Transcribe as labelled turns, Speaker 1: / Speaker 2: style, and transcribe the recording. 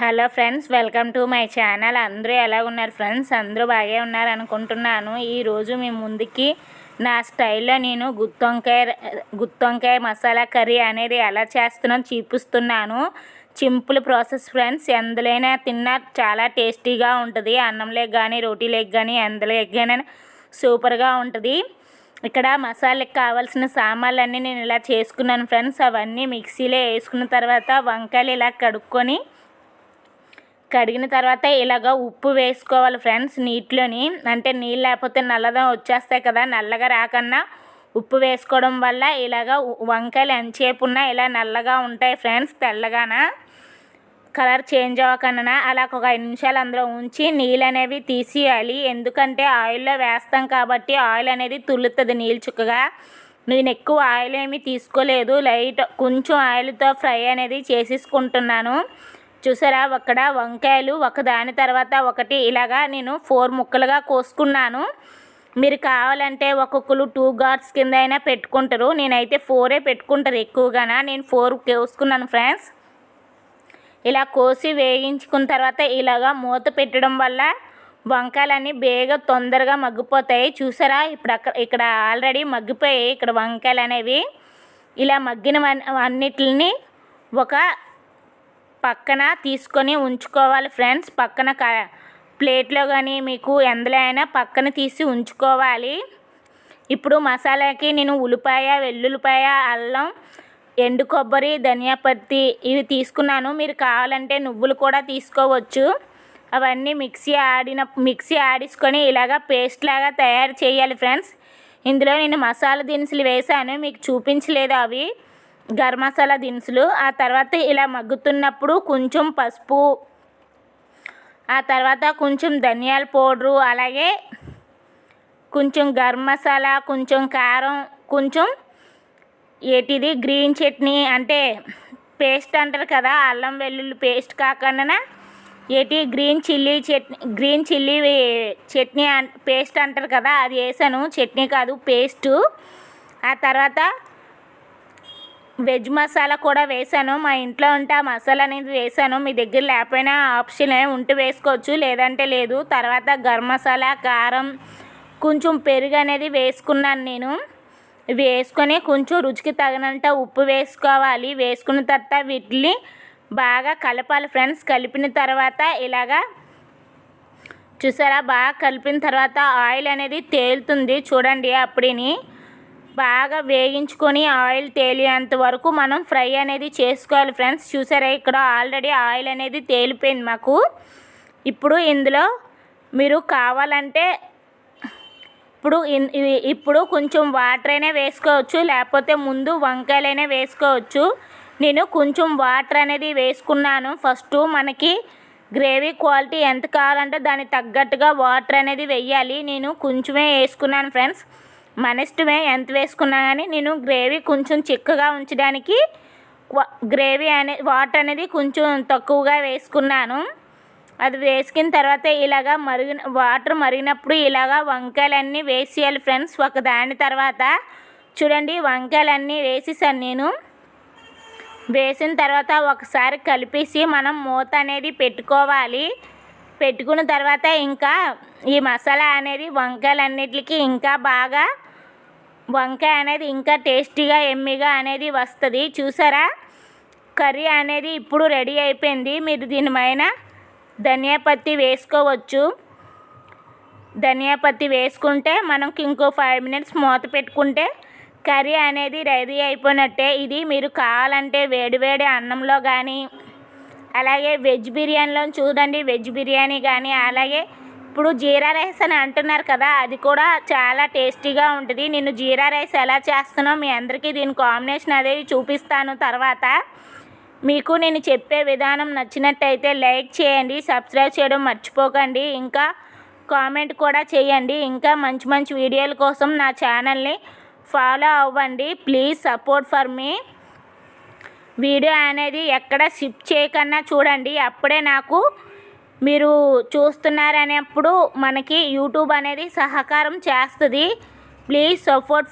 Speaker 1: Hello friends welcome to my channel. అందరూ ఎలా ఉన్నారు ఫ్రెండ్స్? అందరూ బాగా ఉన్నారు అనుకుంటున్నాను. ఈరోజు మీ ముందుకి నా స్టైల్లో నేను గుత్తొంకాయ గుత్తొంకాయ మసాలా కర్రీ అనేది ఎలా చేస్తున్నాను చూపిస్తున్నాను. Simple process friends. ఎందులోనే తిన్నా చాలా టేస్టీగా ఉంటుంది. అన్నంలోకి కానీ రోటీలోకి కానీ ఎందులోకి కానీ సూపర్గా ఉంటుంది. ఇక్కడ మసాలాకి కావాల్సిన సామాన్లన్నీ నేను ఇలా చేసుకున్నాను ఫ్రెండ్స్. అవన్నీ మిక్సీలో వేసుకున్న తర్వాత వంకాయలు ఇలా కడుక్కొని కడిగిన తర్వాత ఇలాగ ఉప్పు వేసుకోవాలి ఫ్రెండ్స్ నీటిలోని. అంటే నీళ్ళు లేకపోతే నల్లదం వచ్చేస్తాయి కదా నల్లగా రాకన్నా ఉప్పు వేసుకోవడం వల్ల ఇలాగ వంకాయలు ఎంతసేపు ఉన్నా ఇలా నల్లగా ఉంటాయి ఫ్రెండ్స్ తెల్లగాన. కలర్ చేంజ్ అవ్వకుండా అలా ఒక ఐదు నిమిషాలు అందులో ఉంచి నీళ్ళు అనేవి తీసేయాలి. ఎందుకంటే ఆయిల్లో వేస్తాం కాబట్టి ఆయిల్ అనేది తుల్లుతుంది నీళ్ళు చుక్కగా. నేను ఎక్కువ ఆయిల్ ఏమీ తీసుకోలేదు. లైట్ కొంచెం ఆయిల్తో ఫ్రై అనేది చేసేసుకుంటున్నాను. చూసారా? అక్కడ వంకాయలు ఒకదాని తర్వాత ఒకటి. ఇలాగా నేను ఫోర్ ముక్కలుగా కోసుకున్నాను. మీరు కావాలంటే ఒక్కొక్కరు టూ గార్డ్స్ కింద అయినా పెట్టుకుంటారు. నేనైతే ఫోరే పెట్టుకుంటారు ఎక్కువగానా. నేను ఫోర్ కోసుకున్నాను ఫ్రెండ్స్. ఇలా కోసి వేయించుకున్న తర్వాత ఇలాగా మూత పెట్టడం వల్ల వంకాయలన్నీ బేగా తొందరగా మగ్గిపోతాయి. చూసారా? ఇప్పుడు అక్కడ ఇక్కడ ఆల్రెడీ మగ్గిపోయాయి. ఇక్కడ వంకాయలు అనేవి ఇలా మగ్గిన అన్నిటిని ఒక పక్కన తీసుకొని ఉంచుకోవాలి ఫ్రెండ్స్. పక్కన క ప్లేట్లో కానీ మీకు ఎందులో అయినా పక్కన తీసి ఉంచుకోవాలి. ఇప్పుడు మసాలాకి నేను ఉల్లిపాయ వెల్లుల్లిపాయ అల్లం ఎండు కొబ్బరి ధనియా పత్తి ఇవి తీసుకున్నాను. మీరు కావాలంటే నువ్వులు కూడా తీసుకోవచ్చు. అవన్నీ మిక్సీ ఆడిన మిక్సీ ఆడించుకొని ఇలాగ పేస్ట్ లాగా తయారు చేయాలి ఫ్రెండ్స్. ఇందులో నేను మసాలా దినుసులు వేసాను మీకు చూపించలేదు అవి. గరం మసాలా దినుసులు ఆ తర్వాత ఇలా మగ్గుతున్నప్పుడు కొంచెం పసుపు ఆ తర్వాత కొంచెం ధనియాల పౌడరు అలాగే కొంచెం గరం మసాలా కొంచెం కారం కొంచెం ఏటిది గ్రీన్ చట్నీ అంటే పేస్ట్ అంటారు కదా అల్లం వెల్లుల్లి పేస్ట్ కాకుండా ఏటి green chilli chutney green chilli chutney paste అంటారు కదా అది వేసాను చట్నీ కాదు పేస్టు. ఆ తర్వాత వెజ్ మసాలా కూడా వేసాను మా ఇంట్లో ఉంటే ఆ మసాలా అనేది వేసాను మీ దగ్గర లేకపోయినా ఆప్షన్ ఉంటే వేసుకోవచ్చు లేదంటే లేదు. తర్వాత గరం మసాలా కారం కొంచెం పెరుగు అనేది వేసుకున్నాను నేను. వేసుకొని కొంచెం రుచికి తగినంత ఉప్పు వేసుకోవాలి. వేసుకున్న తర్వాత వీటిని బాగా కలపాలి ఫ్రెండ్స్. కలిపిన తర్వాత ఇలాగా చూసారా? బాగా కలిపిన తర్వాత ఆయిల్ అనేది తేలుతుంది. చూడండి అప్పుడిని బాగా వేగించుకొని ఆయిల్ తేలినంత వరకు మనం ఫ్రై అనేది చేసుకోవాలి ఫ్రెండ్స్. చూసారా? ఇక్కడ ఆల్రెడీ ఆయిల్ అనేది తేలిపోయింది మాకు. ఇప్పుడు ఇందులో మీరు కావాలంటే ఇప్పుడు ఇప్పుడు కొంచెం వాటర్ అయినా వేసుకోవచ్చు లేకపోతే ముందు వంకాయలైనా వేసుకోవచ్చు. నేను కొంచెం వాటర్ అనేది వేసుకున్నాను. ఫస్ట్ మనకి గ్రేవీ క్వాలిటీ ఎంత కావాలంటే దానికి తగ్గట్టుగా వాటర్ అనేది వెయ్యాలి నేను కొంచెమే వేసుకున్నాను ఫ్రెండ్స్. మన ఇష్టమే ఎంత వేసుకున్నా కానీ నేను గ్రేవీ కొంచెం చిక్కగా ఉంచడానికి గ్రేవీ అనే వాటర్ అనేది కొంచెం తక్కువగా వేసుకున్నాను. అది వేసుకున్న తర్వాత ఇలాగా మరిగిన వాటర్ మరిగినప్పుడు ఇలాగా వంకాయలన్నీ వేసేయాలి ఫ్రెండ్స్. ఒక దాని తర్వాత చూడండి వంకాయలన్నీ వేసేసాను నేను. వేసిన తర్వాత ఒకసారి కలిపేసి మనం మూత అనేది పెట్టుకోవాలి. పెట్టుకున్న తర్వాత ఇంకా ఈ మసాలా అనేది వంకాయలన్నిటికి ఇంకా బాగా వంకాయ అనేది ఇంకా టేస్టీగా ఎమ్మిగా అనేది వస్తుంది. చూసారా? కర్రీ అనేది ఇప్పుడు రెడీ అయిపోయింది. మీరు దీనిపైన ధనియాపత్తి వేసుకోవచ్చు. ధనియాపత్తి వేసుకుంటే మనకి ఇంకో ఫైవ్ మినిట్స్ మూత పెట్టుకుంటే కర్రీ అనేది రెడీ అయిపోయినట్టే. ఇది మీరు కావాలంటే వేడివేడి అన్నంలో కానీ అలాగే వెజ్ బిర్యానీలో చూడండి వెజ్ బిర్యానీ కానీ అలాగే ఇప్పుడు జీరా రైస్ అని అంటున్నారు కదా అది కూడా చాలా టేస్టీగా ఉంటుంది. నేను జీరా రైస్ ఎలా చేస్తానో మీ అందరికీ దీని కాంబినేషన్ అదే చూపిస్తాను తర్వాత. మీకు నేను చెప్పే విధానం నచ్చినట్టయితే లైక్ చేయండి సబ్స్క్రైబ్ చేయడం మర్చిపోకండి ఇంకా కామెంట్ కూడా చేయండి. ఇంకా మంచి మంచి వీడియోల కోసం నా ఛానల్ని ఫాలో అవ్వండి. Please support for me. Video అనేది ఎక్కడ షిప్ చేయకన్నా చూడండి. అప్పుడే నాకు మీరు చూస్తున్నారనేప్పుడు మనకి యూట్యూబ్ అనేది సహకారం చేస్తుంది. Please support